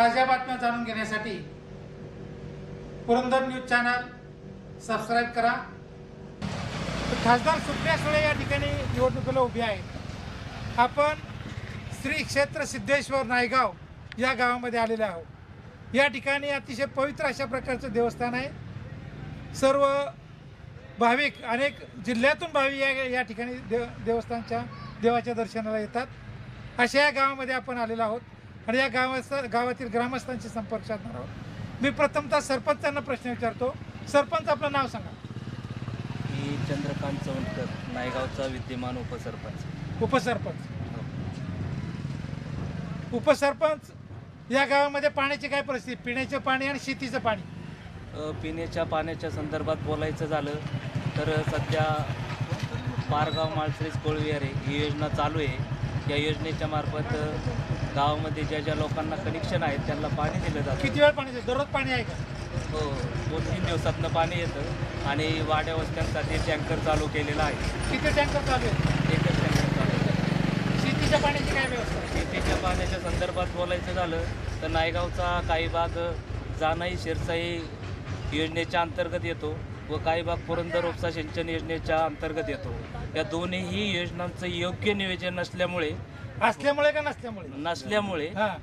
ताज्या बातम्या जाणून घेण्यासाठी पुरंदर न्यूज चॅनल सबस्क्राईब करा. खासदार सुप्रिया सुळे या ठिकाणी निवडणुकीला उभी आहेत. आपण श्री क्षेत्र सिद्धेश्वर नायगाव या गावामध्ये आलेले आहोत. या ठिकाणी अतिशय पवित्र अशा प्रकारचं देवस्थान आहे. सर्व भाविक अनेक जिल्ह्यातून भाविक या या ठिकाणी देव देवस्थानच्या देवाच्या दर्शनाला येतात. अशा या गावामध्ये आपण आलेलो आहोत. आणि या गावाचा गावातील ग्रामस्थांशी संपर्क साधणार आहोत. मी प्रथमतः सरपंचांना प्रश्न विचारतो. सरपंच आपलं नाव सांगा. मी चंद्रकांत चवंडकर नायगावचा विद्यमान उपसरपंच. उपसरपंच. उपसरपंच या गावामध्ये पाण्याची काय परिस्थिती? पिण्याचं पाणी आणि शेतीचं पाणी? पिण्याच्या पाण्याच्या संदर्भात बोलायचं झालं तर सध्या पारगाव माळसरीस कोळविहारे ही योजना चालू आहे. या योजनेच्या मार्फत गावामध्ये ज्या ज्या लोकांना कनेक्शन आहेत त्यांना पाणी दिलं जातं. किती वेळ पाणी दररोज पाणी आहे का? हो दोन तीन दिवसातनं पाणी येतं. आणि वाड्या वस्त्यांसाठी टँकर चालू केलेला आहे. किती टँकर चालू आहे एकच टँकर चालू आहे. शेतीच्या पाण्याची काय व्यवस्था? शेतीच्या पाण्याच्या संदर्भात बोलायचं झालं तर नायगावचा काही भाग जानाई शिरसाई योजनेच्या अंतर्गत येतो व काही भाग पुरंदर उपसा सिंचन योजनेच्या अंतर्गत येतो. या दोन्हीही योजनांचं योग्य नियोजन नसल्यामुळे असल्यामुळे का नसल्यामुळे? नसल्यामुळे हा.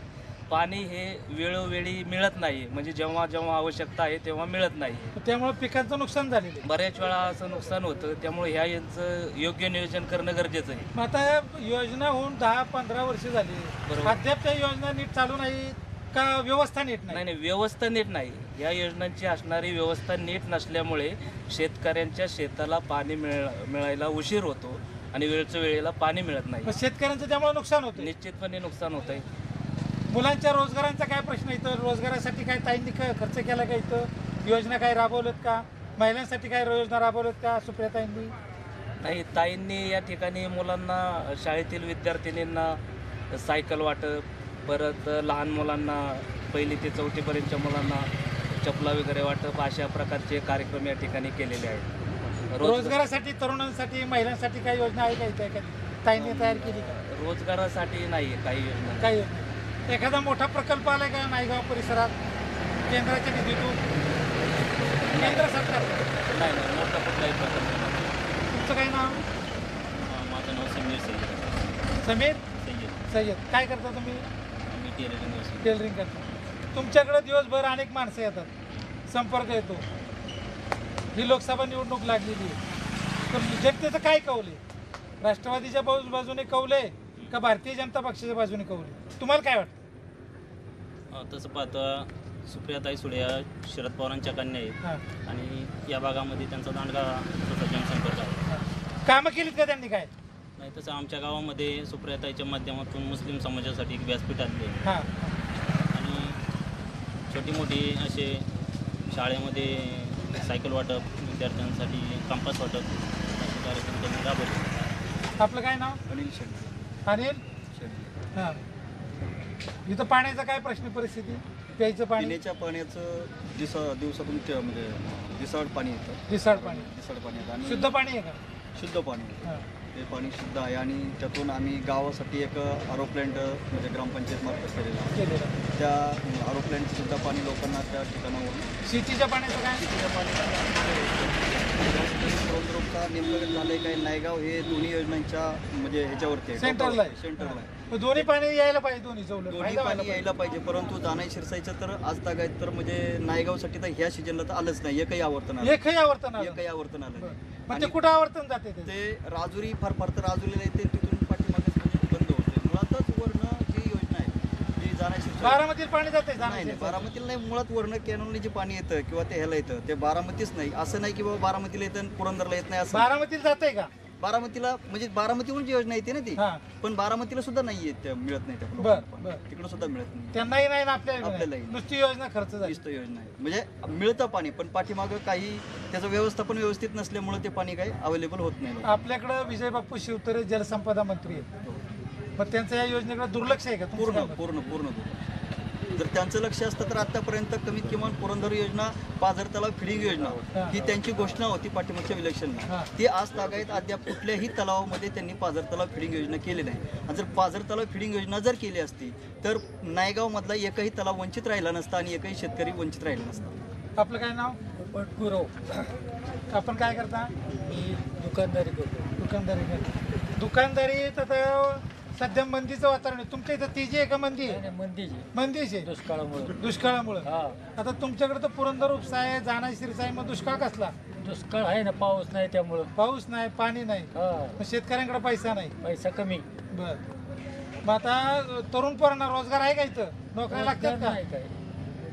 पाणी हे वेळोवेळी मिळत नाही. म्हणजे जेव्हा जेव्हा आवश्यकता आहे तेव्हा मिळत नाही. त्यामुळे पिकांचं नुकसान झालेलं आहे. बऱ्याच वेळा असं नुकसान होतं. त्यामुळे ह्या यांचं योग्य नियोजन करणं गरजेचं आहे. मग आता या योजना होऊन दहा पंधरा वर्ष झाली. बरोबर. अद्याप त्या योजना नीट चालू नाही का व्यवस्था नीट नाही? नाही नाही व्यवस्था नीट नाही. या योजनांची असणारी व्यवस्था नीट नसल्यामुळे शेतकऱ्यांच्या शेताला पाणी मिळ मिळायला उशीर होतो. आणि वेळच्या वेळेला पाणी मिळत नाही. शेतकऱ्यांचं त्यामुळे नुकसान होतं निश्चितपणे नुकसान होत आहे मुलांच्या रोजगारांचा काय प्रश्न इथं? रोजगारासाठी काय ताईंनी काय खर्च केला का इथं? योजना काय राबवल्यात का? महिलांसाठी काय योजना राबवल्यात का सुप्रियाताईंनी नाही ताईंनी या ठिकाणी मुलांना शाळेतील विद्यार्थिनींना सायकल वाटप परत लहान मुलांना पहिली ते चौथीपर्यंतच्या मुलांना चपला वगैरे वाटप अशा प्रकारचे कार्यक्रम या ठिकाणी केलेले आहेत. रोजगारासाठी तरुणांसाठी महिलांसाठी काही योजना आहे का इथं? एखादी ताईंनी तयार केली का? रोजगारासाठी नाही काही योजना काही योजना एखादा मोठा प्रकल्प आलाय का नायगाव परिसरात? केंद्राच्या निधीतून? केंद्र सरकार? नाही नाही मोठा कुठलाही प्रकार नाही. तुमचं काय नाव? अं, माझं नाव समीर सय्यद. समीर? सय्यद. सय्यद. काय करता तुम्ही? मी टेलरिंग टेलरिंग करता. तुमच्याकडे दिवसभर अनेक माणसं येतात. संपर्क येतो. ही लोकसभा निवडणूक लागलेली आहे. तर जनतेचं काय कौल आहे? राष्ट्रवादीच्या बाजू बाजूने कौल आहे का भारतीय जनता पक्षाच्या बाजूने कौल आहे? तुम्हाला काय वाटतं? तसं पाहता सुप्रियाताई सुळे या शरद पवारांच्या कन्या आहेत. हां. आणि या भागामध्ये त्यांचा दांडगा तसा जनसंपर्क आहे. कामं केलीत का त्यांनी काय? नाही तसं आमच्या गावामध्ये सुप्रियाताईच्या माध्यमातून मुस्लिम समाजासाठी एक व्यासपीठ आणले हां. आणि छोटी मोठी असे शाळेमध्ये सायकल वाटप विद्यार्थ्यांसाठी कंपास वाटप असे कार्यक्रम त्यांनी राबवले. आपलं काय नाव? अनिल शेट्टी अनिल? हां. इथं पाण्याचा काय प्रश्न परिस्थिती? प्यायचं पाणी? पिण्याच्या पाण्याचं दिवसा दिवसातून ते म्हणजे दिसाड पाणी येतं. दिसाड पाणी. दिसाड पाणी येतं आणि शुद्ध पाणी आहे का? शुद्ध पाणी. हां. ते पाणी शुद्ध आहे. आणि त्यातून आम्ही गावासाठी एक आरो प्लॅन्ट म्हणजे ग्रामपंचायत मार्फत केलेला आहे. त्या आरो सुद्धा पाणी लोकांना त्या ठिकाणावरून शेतीच्या पाण्याचं काय शेतीच्या पाणी रोगरोगचा नेमकं झालंय काय नायगाव हे दोन्ही योजनांच्या म्हणजे ह्याच्यावरती आहे. सेंटरला आहे. सेंटरला आहे. दोन्ही पाणी यायला पाहिजे दोन्ही चौलत दोन्ही पाणी यायला पाहिजे. परंतु जाणाई शिरसायचं तर आज तागायत तर म्हणजे नायगावसाठी तर ह्या सीजनला तर आलंच नाही. एकही आवर्तन. आलं एकही आवर्तन आलं एकही आवर्तन आलं ते आणि कुठं आवर्तन जाते ते? ते राजुरी फार फार तर राजुरीला येते तिथून पाठीमागेच म्हणजे बंद होते. मुळातच वर्ण जी योजना आहे जी जाण्याची बारामतीत पाणी जाते नाही नाही बारामतीला नाही मुळात वर्ण कॅनोनने जे पाणी येतं किंवा ते ह्याला येतं ते बारामतीच नाही. असं नाही की बाबा बारामतीला येतं आणि पुरंदरला येत नाही असं बारामतीत जाते का? बारामतीला म्हणजे बारामतीहून जी योजना येते ना ती हा पण बारामतीला सुद्धा नाही येत त्या- मिळत नाही त्या बर लोकांना पाणी. बर तिकडं सुद्धा मिळत नाही त्यांनाही नाही ना आपल्याला आपल्यालाही नाही. नुसती योजना खर्च झाली वीस योजना आहे म्हणजे मिळतं पाणी पण पाठीमागं काही त्याचं व्यवस्थापन व्यवस्थित नसल्यामुळे ते पाणी काही अवेलेबल होत नाही लोकांना. आपल्याकडं विजय बाप्पू शिवतरे जलसंपदा मंत्री आहेत मग त्यांचं या योजनेकडे दुर्लक्ष आहे का तुमचं पूर्ण काय मत? पूर्ण पूर्ण पूर्ण. जर त्यांचं लक्ष असतं तर आतापर्यंत कमीत किमान पुरंदर योजना पाझर तलाव फिडिंग योजना ही. त्यांची घोषणा होती पाठिंबाच्या. इलेक्शनला ती आज तागायत अद्याप कुठल्याही तलावामध्ये त्यांनी पाझर तलाव फिडिंग योजना केली नाही. आणि जर पाझर तलाव फिडिंग योजना जर केली असती तर नायगावमधला एकही तलाव वंचित राहिला नसता आणि एकही शेतकरी वंचित राहिला नसता. आपलं काय नाव? गुरव आपण काय करता? मी दुकानदारी करतो. दुकानदारी करता. दुकानदारी तर सध्या मंदीचं वातावरण आहे. तुमच्या इथं तेजी आहे का मंदी? आहे नाही, मंदीची मंदीच आहे? दुष्काळामुळे. दुष्काळामुळे. हा. आता तुमच्याकडे तर पुरंदर उपसा आहे जाना शिरसा आहे मग दुष्काळ कसला? दुष्काळ आहे ना पाऊस नाही त्यामुळं. पाऊस नाही पाणी नाही. हा. मग शेतकऱ्यांकडे पैसा नाही. पैसा कमी. बर. मग आता तरुण पोरांना रोजगार आहे का इथं? नोकऱ्या लागतात का? नाही काय.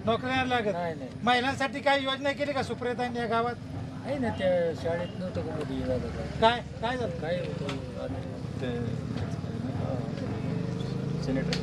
नोकऱ्या नाही लागत? नाही नाही. महिलांसाठी काय योजना केली का सुप्रियतांनी या गावात? आहे ना त्या शाळेत नव्हतं का मध्ये दादा काय काय झालं? काय होतं? सेनेटर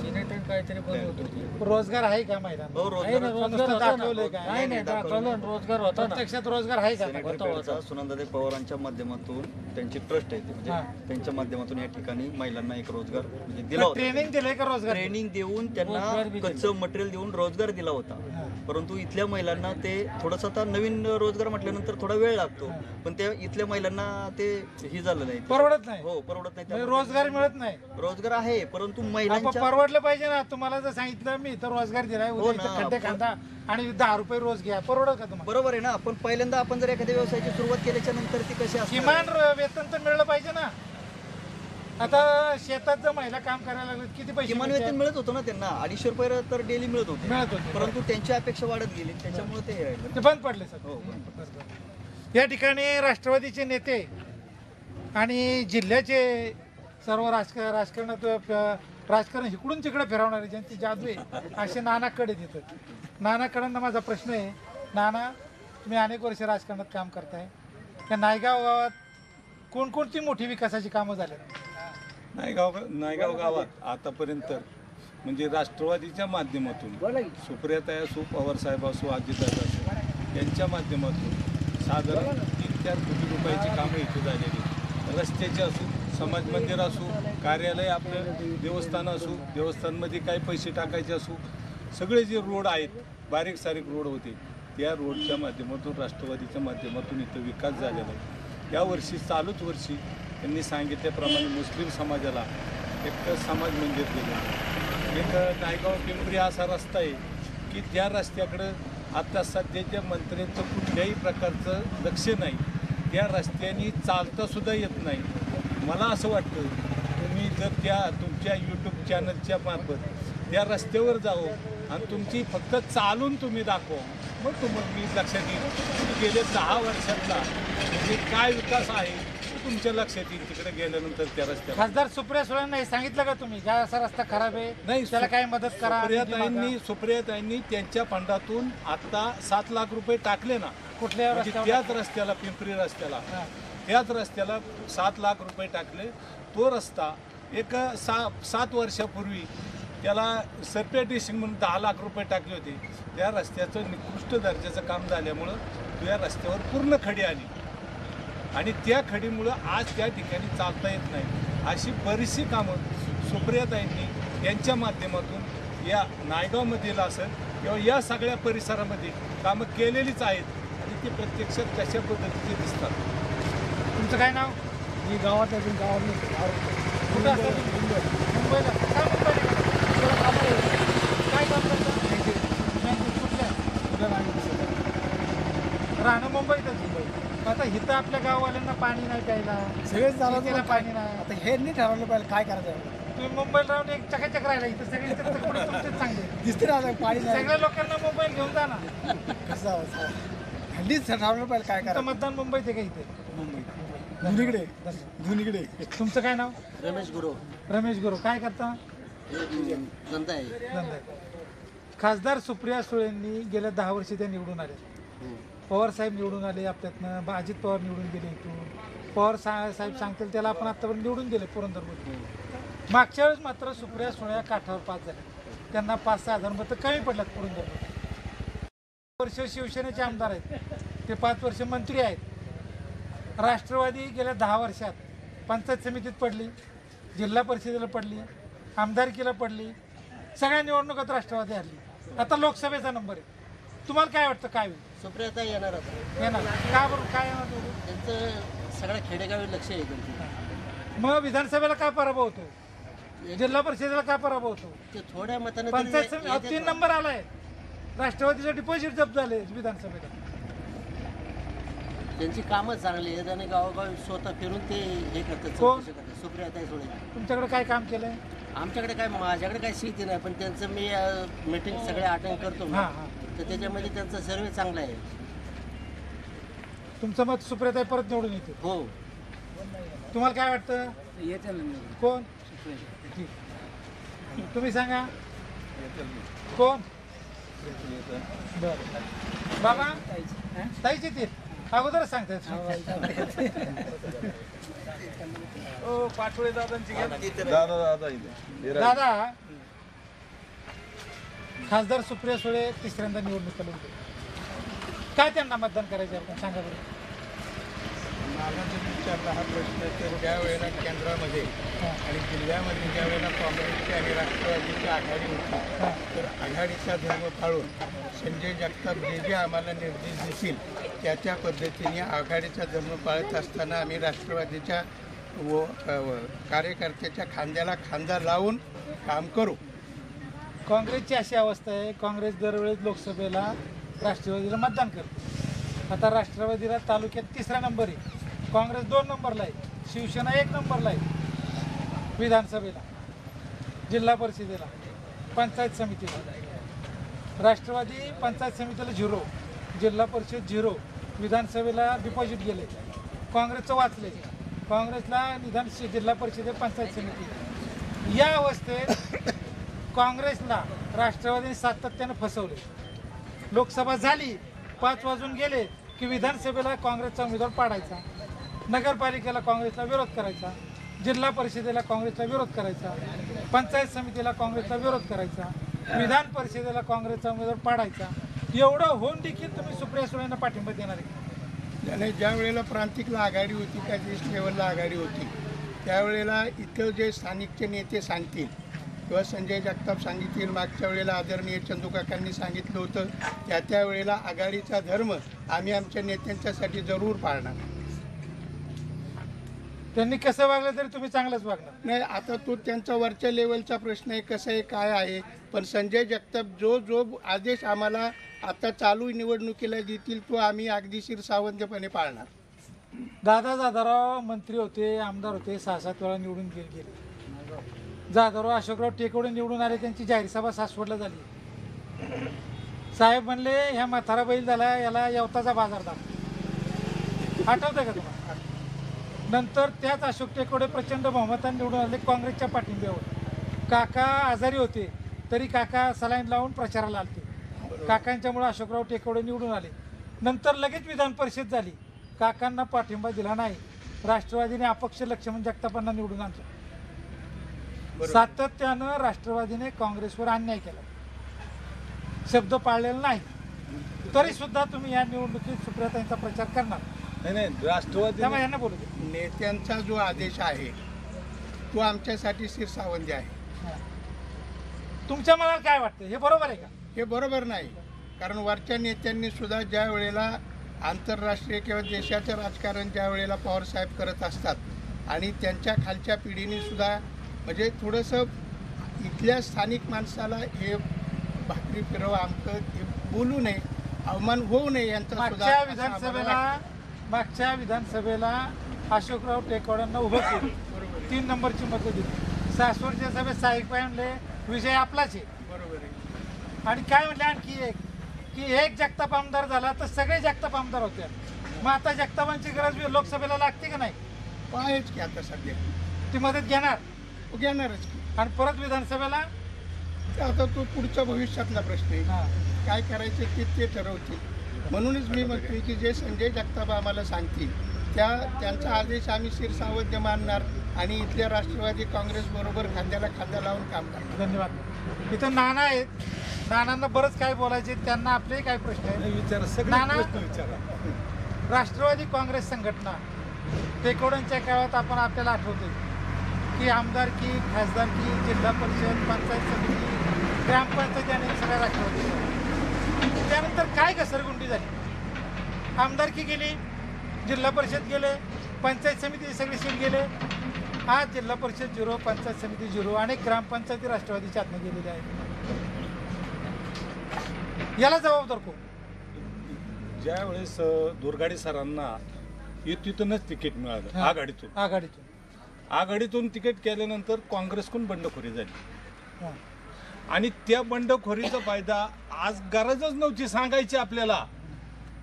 सिनेटर काहीतरी होती रोजगार आहे का महिलांना हो आहे ना रोजगार होता दाखवलंय ना काय? नाही नाही दाखवलं ना, रोजगार होता ना प्रत्यक्षात रोजगार आहे का सेनेटर होता, होता. पेठचा सुनंदादेव पवारांच्या माध्यमातून त्यांची ट्रस्ट आहे ती. म्हणजे हा. त्यांच्या माध्यमातून या ठिकाणी महिलांना एक रोजगार म्हणजे दिला होता ट्रेनिंग दिलंय का रोजगार ट्रेनिंग देऊन त्यांना रोजगार बी दिला. कच्चं मटेरियल देऊन रोजगार दिला होता हा. परंतु इथल्या महिलांना ते थोडंसं आता नवीन रोजगार म्हटल्यानंतर थोडा वेळ लागतो. पण त्या इथल्या महिलांना ते ही झालं नाही. परवडत नाही. हो परवडत नाही म्हणजे त्यामुळे. रोजगार मिळत नाही. रोजगार आहे परंतु आपण महिलांच्या परवडलं पाहिजे ना. तुम्हाला जर सांगितलं मी इथं रोजगार दिलाय उद्या हो इथं ना, खड्डे आपण- खांदा आणि दहा रुपये रोज घ्या. परवडत का तुम्हाला? बरोबर आहे ना. आपण पहिल्यांदा आपण जर एखाद्या व्यवसायाची सुरुवात केल्याच्यानंतर ती कशी असणार? किमान? र- वेतन तर मिळलं पाहिजे ना. आता शेतात जर महिला काम करायला लागली किती पैसे किमान? वेतन मिळत होतं ना त्यांना. अडीचशे रुपये तर डेली मिळत होते. मिळत होते परंतु त्यांची अपेक्षा वाढत गेली. त्याच्यामुळे ते हे राहिलं. ते बंद पडले सर. हो, या ठिकाणी राष्ट्रवादीचे नेते आणि जिल्ह्याचे सर्व राजक राजकारणात प- राजकारण इकडून तिकडे फिरवणारे ज्यांची जादू आहे असे नानाकडे तिथं नानाकडांना माझा प्रश्न आहे नाना तुम्ही अनेक वर्ष राजकारणात काम करताय. त्या नायगाव गावात कोणकोणती मोठी विकासाची कामं झाली नायगाव नायगाव गावात आतापर्यंत म्हणजे राष्ट्रवादीच्या माध्यमातून सुप्रियाताई असो पवारसाहेब असो अजितदादा असो यांच्या माध्यमातून साधारण तीन चार कोटी रुपयाची कामं इथे झालेली रस्त्याचे असो समाज मंदिर असो कार्यालय आपलं देवस्थान असो देवस्थानमध्ये काय पैसे टाकायचे असो सगळे जे रोड आहेत बारीक सारीक रोड होते त्या रोडच्या माध्यमातून राष्ट्रवादीच्या माध्यमातून इथं विकास झालेला आहे. यावर्षी चालूच वर्षी त्यांनी सांगितल्याप्रमाणे मुस्लिम समाजाला एक समाज मंदिर दिलं. एक नायगाव पिंपरी असा रस्ता आहे की त्या रस्त्याकडं आता सध्याच्या मंत्र्यांचं कुठल्याही प्रकारचं लक्ष नाही. त्या रस्त्याने चालतासुद्धा येत नाही. मला असं वाटतं तुम्ही जर त्या तुमच्या यूट्यूब चॅनलच्या मार्फत त्या रस्त्यावर जावं आणि तुमची फक्त चालून तुम्ही दाखवा मग तुम्हाला मी लक्षात येईल गेले दहा वर्षातला म्हणजे काय विकास आहे तुमच्या लक्षात येईल तिकडे गेल्यानंतर त्या रस्त्यावर. खासदार सुप्रिया सुळेंना हे सांगितलं का तुम्ही? ज्या असा रस्ता खराब आहे नाही त्याला काय मदत करा निधी मागा. सुप्रियाताईंनी सुप्रियाताईंनी त्यांच्या फंडातून आता सात लाख रुपये टाकले ना. कुठल्या म्हणजे रस्त्यावर त्याच रस्त्याला पिंपरी रस्त्याला. हा. त्याच रस्त्याला सात लाख रुपये टाकले. तो रस्ता एक सा सात वर्षापूर्वी त्याला सरपे ड्रेसिंग म्हणून दहा लाख रुपये टाकले होते. त्या रस्त्याचं निकृष्ट दर्जाचं काम झाल्यामुळं त्या रस्त्यावर पूर्ण खडी आली. आणि त्या खडीमुळं आज त्या ठिकाणी चालता येत नाही. अशी बरीचशी कामं सुप्रियाताईंनी यांच्या माध्यमातून या नायगावमधील असेल किंवा या सगळ्या परिसरामध्ये कामं केलेलीच आहेत आणि ती प्रत्यक्षात कशा पद्धतीचे दिसतात. तुमचं काय नाव? मी गावात अजून गावात कुठं असता तुम्ही? मुंबईला. काय मुंबईला? काय काम करता? बँकेत कुठल्या? राहणं मुंबईतच. आता इथं आपल्या गाववाल्यांना पाणी नाही प्यायला. सगळेच शेतीला पाणी नाही. आता हे नाही ठरवलं पाहिजे काय करायचं? तुम्ही मुंबईला राहून एक चकाचक राहिला इथं सगळे इथं तुकडे तुमचेच चांगले. दिसते ना आता पाणी सगळ्या लोकांना मोबाईल घेऊन जा ना. कसं हल्लीच ठरवलं पाहिजे काय इथं मतदान मुंबईत आहे का इथे? धुनीकडे. धुनीकडे. तुमचं काय नाव? रमेश गुरु. रमेश गुरु. काय करता? धंदा आहे. धंदा आहे. खासदार सुप्रिया सुळेंनी गेल्या दहा वर्षी त्या निवडून आल्या. पवार साहेब निवडून आले आपल्यातनं अजित पवार निवडून गेले इथून. पवार सा- साहेब सांगतील त्याला आपण आतापर्यंत निवडून गेले पुरंदरमध्ये. मागच्या वेळेस मात्र सुप्रिया सुळ्या काठावर पास झाल्या त्यांना पाच सहा हजार मतं कमी पडल्यात पुरंदरमध्ये. वर्ष शिवसेनेचे आमदार आहेत. ते पाच वर्ष मंत्री आहेत. राष्ट्रवादी गेल्या दहा वर्षात पंचायत समितीत पडली जिल्हा परिषदेला पडली आमदारकीला पडली सगळ्या निवडणुकात राष्ट्रवादी हरली. आता लोकसभेचा नंबर आहे. तुम्हाला काय वाटतं काय होईल? सुप्रियाता येणार आता. येणार. का बरं काय येणार? त्यांचं सगळ्या खेडेगावी लक्ष आहे त्यांचं. मग विधानसभेला का पराभव होतो जिल्हा परिषदेला का पराभव होतो ते थोड्या मताने पंचायत समिती अहो, तीन नंबर आलाय. राष्ट्रवादीचं डिपॉझिट जप्त झाले विधानसभेला. त्यांची कामं चांगली आहेत आणि गावोगावी स्वतः फिरून ते हे करतात कोण? चौकशी करतात. सोडे तुमच्याकडे काय काम केलंय? आमच्याकडे काय माझ्याकडे काय शेती नाही पण त्यांचं मी मीटिंग सगळे अटेंड करतो ना. हां हां. तर त्याच्यामध्ये त्यांचा सर्वे चांगला आहे. तुमचं मत सुप्रियाताई परत निवडून येते हो. तुम्हाला काय वाटतं? कोण? ठीक. तुम्ही सांगा. कोण? बरं. बाबा? ताईच. येतील अगोदरच सांगतायत ओ पाटोळे दादांची घ्या दादा खासदार सुप्रिया सुळे तिसऱ्यांदा निवडणूक उभे काय त्यांना मतदान करायचे आपण सांगा बरं. मला जर विचारला हा प्रश्न तर ज्या वेळेला केंद्रामध्ये. आणि जिल्ह्यामध्ये ज्या वेळेला काँग्रेसची आणि राष्ट्रवादीची आघाडी होती तर आघाडीचा धर्म पाळून संजय जगताप जे जे आम्हाला निर्देश देतील त्या त्या पद्धतीने आघाडीचा धर्म पाळत असताना आम्ही राष्ट्रवादीच्या व कार्यकर्त्याच्या खांद्याला खांदा लावून काम करू. काँग्रेसची अशी अवस्था आहे काँग्रेस दरवेळेस लोकसभेला राष्ट्रवादीला मतदान करते. आता राष्ट्रवादीला तालुक्यात तिसरा नंबर आहे. काँग्रेस दोन नंबरला आहे. शिवसेना एक नंबरला आहे. विधानसभेला जिल्हा परिषदेला पंचायत समितीला. राष्ट्रवादी पंचायत समितीला झिरो जिल्हा परिषद झिरो विधानसभेला डिपॉझिट गेले. काँग्रेसचं वाचले काँग्रेसला निदान जिल्हा परिषदे पंचायत समिती. या अवस्थेत काँग्रेसला राष्ट्रवादीने सातत्यानं फसवले. लोकसभा झाली पाच वाजून गेले की विधानसभेला काँग्रेसचा उमेदवार पाडायचा नगरपालिकेला काँग्रेसला विरोध करायचा जिल्हा परिषदेला काँग्रेसला विरोध करायचा पंचायत समितीला काँग्रेसला विरोध करायचा विधान परिषदेला काँग्रेसचा उमेदवार पाडायचा एवढं होऊन देखील तुम्ही सुप्रिया सुळेंना पाठिंबा देणार आहे त्याने ज्या वेळेला प्रांतिकला आघाडी होती त्या देश लेवलला आघाडी होती त्यावेळेला इथं जे स्थानिकचे नेते सांगतील किंवा संजय जगताप सांगिततील मागच्या वेळेला आदरणीय चंदूकाकांनी सांगितलं होतं त्या त्या वेळेला आघाडीचा धर्म आम्ही आमच्या नेत्यांच्यासाठी जरूर पाळणार. त्यांनी कसं वागलं तरी तुम्ही चांगलंच वागणार. नाही आता तो त्यांचा वरच्या लेवलचा प्रश्न आहे कसं आहे काय आहे. पण संजय जगताप जो जो आदेश आम्हाला आता चालू निवडणुकीला देतील तो आम्ही अगदीशीर सावंतपणे पाळणार. दादा जाधवराव मंत्री होते आमदार होते सहा सात वेळा निवडून गेले गेले. जाधवराव अशोकराव टेकवडे निवडून आले त्यांची जाहीर सभा सासवडला झाली. साहेब म्हणले ह्या म्हातारा बैल झाला याला यवताचा बाजार दाखव. आठवतंय का तुम्हाला? नंतर त्याच अशोक टेकवडे प्रचंड बहुमताने निवडून आले काँग्रेसच्या पाठिंब्यावर. काका आजारी होते तरी काका सलाईन लावून प्रचाराला आलते. काकांच्यामुळे अशोकराव टेकवडे निवडून आले. नंतर लगेच विधान परिषद झाली. काकांना पाठिंबा दिला नाही. राष्ट्रवादीने अपक्ष लक्ष्मण जगतापांना निवडून आणलं. सातत्यानं राष्ट्रवादीने काँग्रेसवर अन्याय केला. शब्द पाळलेला नाही. तरी सुद्धा तुम्ही या निवडणुकीत सुप्रियाताईंचा प्रचार करणार. नाही नाही राष्ट्रवादी त्यामुळे यांना बोलू दे. नेत्यांचा जो आदेश आहे तो आमच्यासाठी शिरसावंदी आहे. तुमच्या मनाला काय वाटतं? हे बरोबर आहे का? हे बरोबर नाही. कारण वरच्या नेत्यांनी सुद्धा ज्या वेळेला आंतरराष्ट्रीय किंवा देशाचं राजकारण ज्या वेळेला पवारसाहेब करत असतात आणि त्यांच्या खालच्या पिढीने सुद्धा म्हणजे थोडंसं इथल्या स्थानिक माणसाला हे भाकरी फिरव आमचं हे बोलू नये अवमान होऊ नये यांचा मागच्या विधानसभेला. मागच्या विधानसभेला अशोकराव टेकवाड्यांना उभं केलं. तीन नंबरची मतं दिली. सासवडच्या सभेत साहेब म्हणले? विजय आपलाच आहे. बरोबर आहे. आणि काय म्हणले आणखी एक? की एक जगताप आमदार झाला तर सगळे जगताप आमदार होते. मग आता जगतापांची गरज लोकसभेला लागते का नाही? आहेच की आता सध्या. ती मदत घेणार? घेणारच आणि परत विधानसभेला? आता तो पुढचा भविष्यातला प्रश्न आहे. हा. काय करायचे ते ते ठरवतील. म्हणूनच मी म्हणतोय की जे संजय जगताप आम्हाला सांगतील त्या त्यांचा आदेश आम्ही शिरसावध्य मानणार आणि इथल्या राष्ट्रवादी काँग्रेस बरोबर खांद्याला खांदा लावून काम करणार. धन्यवाद. इथं नाना आहेत. नानांना बरंच काय बोलायचे त्यांना आपले काय प्रश्न आहेत? नाही, विचारा. सगळे नाना? प्रश्न विचारा. राष्ट्रवादी काँग्रेस संघटना टेकवड्यांच्या काळात आपण आपल्याला आठवते की आमदारकी खासदारकी जिल्हा परिषद पंचायत समिती ग्रामपंचायती आणि सगळ्या राष्ट्रवादी त्यानंतर काय घसरगुंडी झाली? आमदारकी गेली जिल्हा परिषद गेले पंचायत समिती सगळे सीट गेले. आज जिल्हा परिषद झिरो पंचायत समिती झिरो अनेक ग्रामपंचायती राष्ट्रवादीच्या हातनं गेलेल्या आहेत याला जबाबदार कोण? ज्या वेळेस दुर्गाडी सरांना युतीतूनच तिकीट मिळालं. आघाडीतून. आघाडीतून. आघाडीतून तिकीट केल्यानंतर काँग्रेसकडून बंडखोरी झाली. आणि त्या बंडखोरीचा फायदा आज गरजच नव्हती सांगायची आपल्याला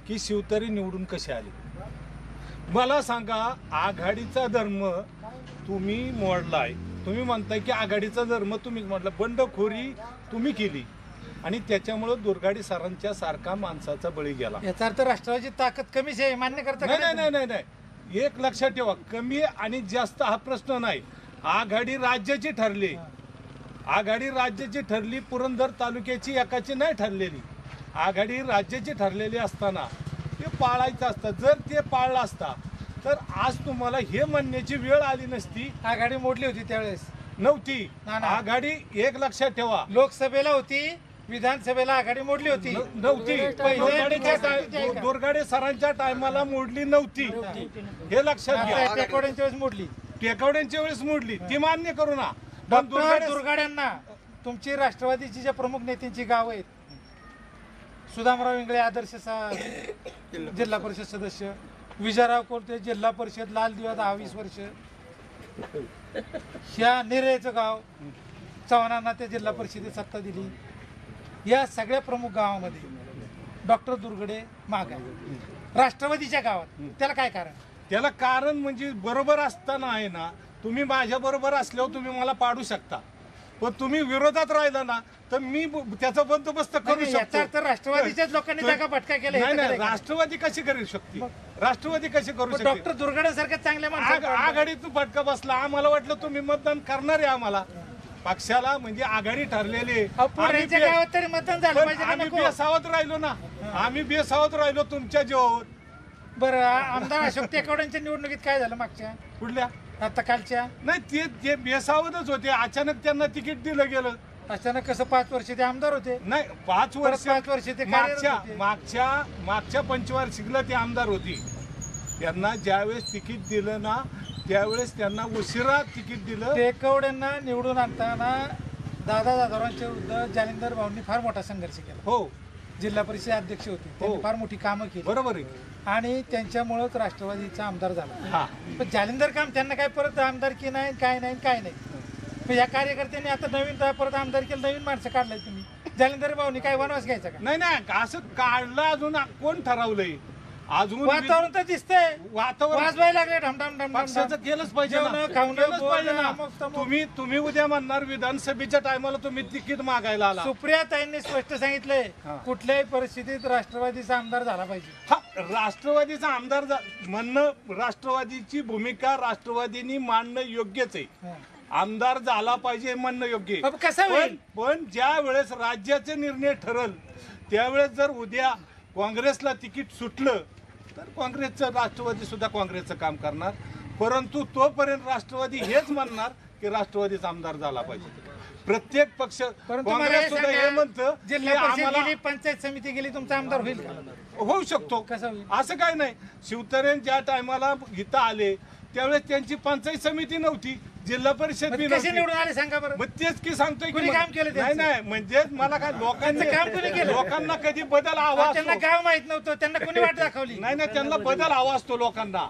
की शिवतरी निवडून कसे आले. मला सांगा आघाडीचा धर्म तुम्ही मोडलाय. तुम्ही म्हणताय की आघाडीचा धर्म तुम्ही मोडला. बंडखोरी तुम्ही केली. आणि त्याच्यामुळं दुर्गाडी सरांच्या सारखा माणसाचा बळी गेला. याचा अर्थ राष्ट्रवादी ताकद कमीच आहे मान्य करता नाही नाही नाही नाही. एक लक्षात ठेवा कमी आणि जास्त हा प्रश्न नाही. आघाडी राज्याची ठरली. आघाडी राज्याची ठरली पुरंदर तालुक्याची एकाची नाही ठरलेली. आघाडी राज्याची ठरलेली असताना ते पाळायचं असतं. जर ते पाळलं असता तर आज तुम्हाला हे म्हणण्याची वेळ आली नसती. आघाडी मोडली होती त्यावेळेस. नव्हती. आघाडी एक लक्षात ठेवा. लोकसभेला होती. विधानसभेला आघाडी मोडली होती. नव्हती. पहिले दुर्गाडेच्या टीका किती आहे टाय- का? दुर्गाडे सरांच्या टायमाला मोडली नव्हती. हे लक्षात घ्या. टेकवड्यांच्या वेळेस मोडली. टेकवड्यांच्या वेळेस मोडली. ती मान्य करू ना. डॉक्टर दुर्गाड्यांना तुमची राष्ट्रवादीची ज्या प्रमुख नेत्यांची गाव आहेत सुदामराव इंगळे आदर्श जिल्हा परिषद सदस्य विजयराव कोलते जिल्हा परिषद लाल दिवा दहा वीस वर्ष. ह्या निरेचं गाव चव्हाणांना त्या जिल्हा परिषदेत सत्ता दिली. या सगळ्या प्रमुख गावामध्ये डॉक्टर दुर्गडे माग आहे राष्ट्रवादीच्या गावात. त्याला काय कारण? त्याला कारण म्हणजे बरोबर असताना आहे ना तुम्ही माझ्या बरोबर असल्यावर तुम्ही मला पाडू शकता. पण तुम्ही विरोधात राहिला ना तर मी ब- त्याचा बंदोबस्त करू शकतो. राष्ट्रवादीच्याच लोकांनी जागा पटका केल्या हे नाही नाही. राष्ट्रवादी कशी करू शकते? राष्ट्रवादी कशी करू शकते? डॉक्टर दुर्गाड्यांसारख्या चांगल्या आग- माणसाला आघाडीतून फटका बसला आम्हाला वाटलं तुम्ही मतदान करणार आहे आम्हाला. पक्षाला म्हणजे आघाडी ठरलेली तरी मतदान झालं पाहिजे आम्ही नको? बेसावत राहिलो ना. आम्ही बेसावत राहिलो तुमच्या जीवावर. बरं आमदार अशोक टेकवड्यांच्या निवडणुकीत काय झालं मागच्या? कुठल्या? आता कालच्या? नाही ते ते बेसावतच होते. अचानक त्यांना तिकीट दिलं गेलं. अचानक कसं पाच वर्ष ते आमदार होते? नाही पाच परत वर्ष पाच वर्ष ते कार्यरत मागच्या होते. मागच्या मागच्या पंचवार्षिकला ते आमदार होते. त्यांना ज्यावेळेस तिकीट दिलं ना त्यावेळेस त्यांना उशिरा तिकीट दिलं. टेकवड्यांना निवडून आणताना दादा दादारांच्या विरुद्ध जालिंदर भाऊंनी फार मोठा संघर्ष केला. हो. जिल्हा परिषद अध्यक्ष होते. त्यांनी हो. फार मोठी कामं केली. बरोबर आहे. आणि त्यांच्यामुळंच राष्ट्रवादीचा आमदार झाला. हा. पण जालिंदर काम त्यांना काय परत आमदारकी नाही काय नाही काय नाही. पण या कार्यकर्त्यांनी आता नवीन परत आमदारकीला नवीन माणसं काढलाय तुम्ही. जालिंदर भाऊनी काय वनवास घ्यायचा का? नाही नाही असं काढलं अजून कोण ठरवलंय? अजून वातावरण तर दिसतंय वातावरण वाजवायला लागले ढमढम ढमढम पक्षाचं केलंच पाहिजे ना. जेवणं, खावणं, केलंच पाहिजे बोलणं, ना. तमुक. तुम्ही तुम्ही उद्या म्हणणार विधानसभेच्या टायमाला तुम्ही तिकीट मागायला आला सुप्रिया ताईंनी स्पष्ट सांगितलंय हा. कुठल्याही परिस्थितीत राष्ट्रवादीचा आमदार झाला पाहिजे हा राष्ट्रवादीचा आमदार जा- म्हणणं राष्ट्रवादीची भूमिका राष्ट्रवादीनी मांडणं योग्यच आहे. आमदार झाला पाहिजे हे म्हणणं योग्य आहे. कसं पण होईल पण ज्या वेळेस राज्याचे निर्णय ठरल त्यावेळेस जर उद्या काँग्रेसला तिकीट सुटलं तर काँग्रेसचं राष्ट्रवादी सुद्धा काँग्रेसचं काम करणार. परंतु तोपर्यंत राष्ट्रवादी हेच म्हणणार की राष्ट्रवादीचा आमदार झाला पाहिजे. प्रत्येक पक्ष काँग्रेस सुद्धा हे म्हणतं गेली पंचायत समिती गेली तुमचा आमदार होईल होऊ शकतो? असं काय नाही. शिवतरेन ज्या टायमाला इथं आले त्यावेळेस त्यांची पंचायत समिती नव्हती. जिल्हा परिषद बी मग कसे नव्हती. निवडून आले सांगा बरं मग तेच की सांगतोय की कुणी काम केलं नाही त्यांचं? नाही म्हणजे मला काय लोकांनी त्यांचं काम कुणी केलं? लोकांना कधी बदल हवा त्यांना असतो. गाव माहीत नव्हतं त्यांना कोणी वाट दाखवली नाही नाही त्यांना बदल हवा असतो लोकांना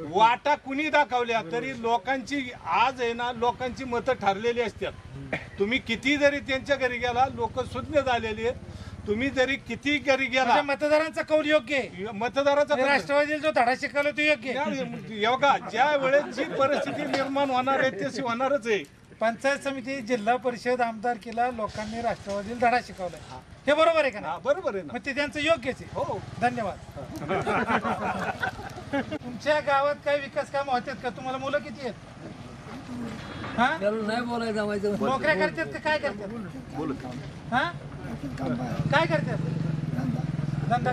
वाटा कुणी दाखवल्या तरी लोकांची आज आहे ना लोकांची मतं ठरलेली असतात तुम्ही किती जरी त्यांच्या घरी गेला लोक सुज्ञ झालेली आहेत तुम्ही जरी किती घरी गेला म्हणजे मतदारांचा कौल योग्य आहे. मतदाराचा आणि राष्ट्रवादीला जो धडा शिकवला तो योग्य आहे. योगा ज्या वेळेस जी परिस्थिती निर्माण होणार आहे तशी होणारच आहे. पंचायत समिती जिल्हा परिषद आमदार केला लोकांनी राष्ट्रवादीला धडा शिकवलाय. हे बरोबर आहे का हा, नाही बरोबर आहे ना. मग ते त्यांचं योग्यच आहे. हो. धन्यवाद. तुमच्या गावात काही विकास काम होतात का? तुम्हाला मुलं किती आहेत? हा? नाही बोलायचं नोकऱ्या करतात का? काय करतात? हा? काय करतात धंदा. करतात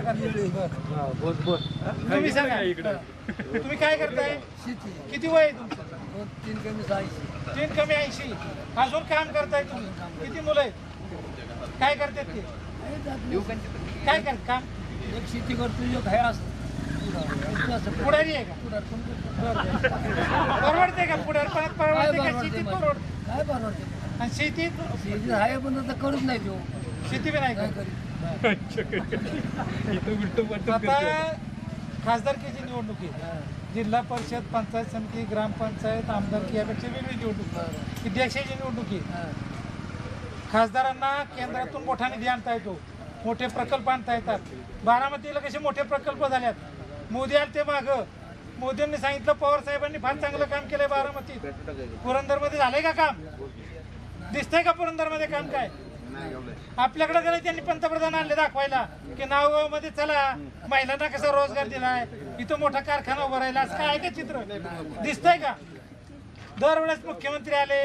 तुम्ही सांगा. तुम्ही काय करताय? किती वय आहे तुमचं? तीन कमी सहाशे तीन कमी ऐंशी. अजून काम करताय तुम्ही? किती मुलं आहेत? काय करतात ते? काय कर काम? एक शेती करतो एक आहे असं. पुढारी आहे का? परवडते का पुढारपणात परवडते का शेतीत परवडते? आणि शेतीत शेती आहे पण आता करूच नाही देऊ शेती बी नाही काय का करी आता खासदारकीची निवडणूक आहे? जिल्हा परिषद पंचायत समिती ग्रामपंचायत आमदारकी यापेक्षा वेगळी निवडणूक. ही देशाची निवडणूक आहे. खासदारांना केंद्रातून मोठा निधी आणता येतो. मोठे प्रकल्प आणता येतात. बारामतीला कसे मोठे प्रकल्प झाल्यात? मोदी आले ते माग. मोदींनी सांगितलं पवार साहेबांनी फार चांगलं काम केलंय बारामतीत. पुरंदरमध्ये झालंय का काम? दिसतंय का पुरंदरमध्ये काम काय? आपल्याकडे गेले त्यांनी पंतप्रधान आणले दाखवायला की नावमध्ये चला महिलांना कसा रोजगार दिलाय इथं मोठा कारखाना उभा राहिला असं काय आहे का चित्र? दिसतंय का? दरवेळेस मुख्यमंत्री आले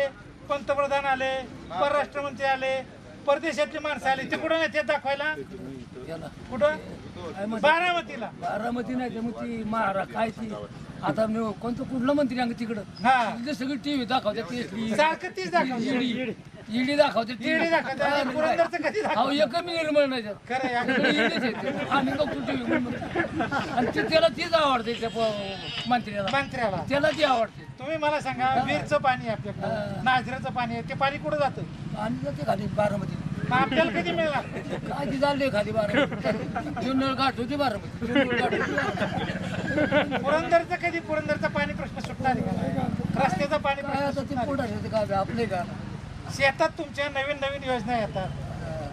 पंतप्रधान आले परराष्ट्र मंत्री आले परदेशातली माणसं आली ते कुठं नाही ते दाखवायला? कुठं? बारामतीला. बारामती नाही तर मग ती महारा काय ती? आता मी कोणतं कुठलं मंत्री आहे तिकडं? हा. सगळी टीव्ही सारखं तीच दाखवते ईडी दाखवते ईडी दाखवते. आणि पुरंदरचं कधी दाखवते? अहो एक मी निर्मळ नाही. खरं आहे. ईडीच. आम्ही बघतो आणि ती- त्याला तीच आवडते त्या प- मंत्र्याला. मंत्र्याला. त्याला ती आवडते. तुम्ही मला सांगा वीरचं पाणी आहे आपल्याकडं. नाझऱ्याचं पाणी आहे. ते पाणी कुठं जातं? आणि जाते खाली बारामती. मग आपल्याला कधी मिळणार? काय ती चालले खाली बारामती. जुन्नर घाट होती बारामती. जुन्नर घाट होती बारामती. पुरंदरचं कधी? पुरंदरचा पाणी प्रश्न सुटणार आहे का? रस्त्याचा पाणी काय प्रश्न आता ते सुटणार आहे? काय आपले का शेतात तुमच्या नवीन नवीन योजना येतात.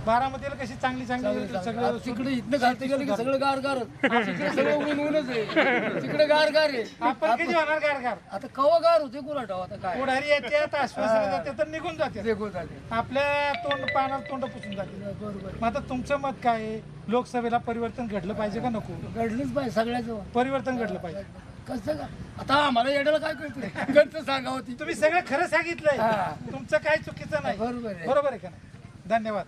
बारामतीला कशी चांगली चांगली सगळं तिकडे इथं घालते गेलं की सगळं गार गार. सगळं ऊन ऊनच आहे. तिकडे गार गार आहे. आपण कधी होणार गारगार आता कवा गार होते कोणाटाव आता काय? पुढारी येतात आश्वासन जाते तर निघून जाते. देखो झाले आपल्या तोंड पानात तोंड पुसून जाते. बरोबर मग आता तुमचं मत काय आहे? लोकसभेला परिवर्तन घडलं पाहिजे का नको? घडलंच पाहिजे सगळ्याचं. परिवर्तन घडलं पाहिजे. कसं का आता आम्हाला येण्याला काय कळतं गणचं सांगा होती. तुम्ही सगळं खरं सांगितलंय. तुमचं काय चुकीचं नाही. बरोबर आहे. बरोबर आहे का नाही? धन्यवाद.